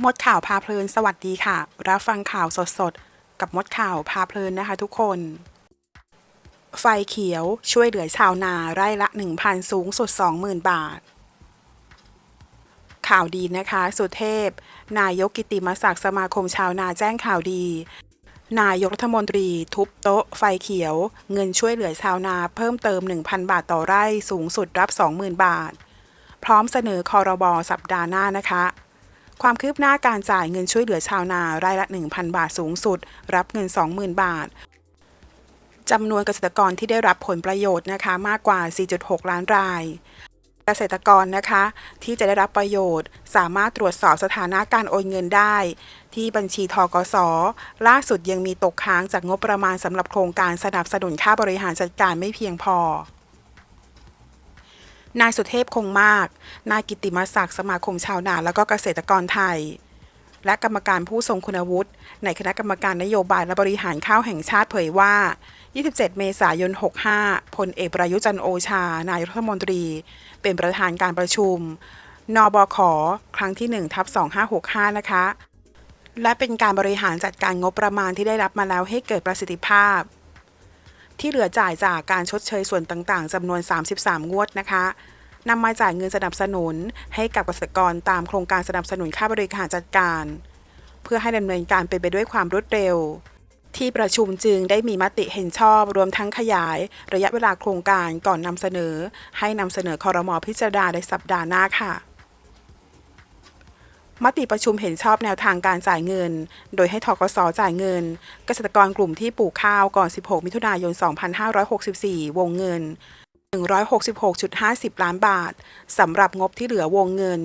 มดข่าวพาเพลินสวัสดีค่ะ รับฟังข่าวสดๆ กับมดข่าวพาเพลินนะคะทุกคน ไฟเขียวช่วยเหลือชาวนาไร่ละ 1,000 สูงสุด 20,000 บาท ข่าวดีนะคะ สุเทพ นายกกิติมศักดิ์สมาคมชาวนาแจ้งข่าวดี นายกรัฐมนตรี ทุบโต๊ะ ไฟเขียว เงินช่วยเหลือชาวนาเพิ่มเติม 1,000 บาทต่อไร่สูงสุดรับ 20,000 บาท พร้อมเสนอคอรบอสัปดาห์หน้านะคะ ความคืบหน้าการจ่ายเงินช่วยเหลือชาวนาไร่ละ 1,000 บาทสูงสุด รับเงิน 20,000 บาทจำนวนเกษตรกรที่ได้รับผลประโยชน์นะคะมากกว่า 4.6 ล้านราย เกษตรกรนะคะที่จะได้รับประโยชน์ สามารถตรวจสอบสถานะการโอนเงินได้ ที่บัญชีทกส ล่าสุดยังมีตกค้างจากงบประมาณสำหรับโครงการสนับสนุนค่าบริหารจัดการไม่เพียงพอ นายสุเทพคงมาก นายกิติมศักดิ์สมาคมชาวนาและก็เกษตรกรไทย และกรรมการผู้ทรงคุณวุฒิ ในคณะกรรมการนโยบายและบริหารข้าวแห่งชาติเผยว่า 27 เมษายน 65 พลเอกประยุจันโอชา นายรัฐมนตรี เป็นประธานการประชุม นบข ครั้งที่ 1 ทับ 2565 นะคะ และเป็นการบริหารจัดการงบประมาณที่ได้รับมาแล้วให้เกิดประสิทธิภาพ ที่เหลือจ่ายจากการชดเชยส่วนต่างๆจำนวน 33 งวดนะคะนำมาจ่ายเงินสนับสนุนให้กับเกษตรกรตามโครงการสนับสนุนค่าบริการจัดการ เพื่อให้ดำเนินการเป็นไปด้วยความรวดเร็ว ที่ประชุมจึงได้มีมติเห็นชอบรวมทั้งขยาย ระยะเวลาโครงการก่อนนำเสนอ ให้นำเสนอคอรมอพิจารณาในสัปดาห์หน้าค่ะ มติประชุมเห็นชอบแนวทางการจ่ายเงิน โดยให้ทกสจ่ายเงิน เกษตรกรกลุ่มที่ปลูกข้าวก่อน 16 มิถุนายน 2564 วงเงิน 166.50 ล้านบาท สำหรับงบที่เหลือวงเงิน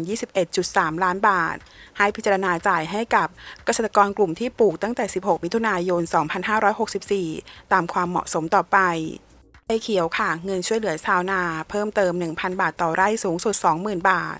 21.3 ล้านบาท ให้พิจารณาจ่ายให้กับเกษตรกรกลุ่มที่ปลูกตั้งแต่ 16 มิถุนายน 2564 ตามความเหมาะสมต่อไปไอเขียวค่ะ เงินช่วยเหลือชาวนา เพิ่มเติม 1,000 บาทต่อไร่สูงสุด 20,000 บาท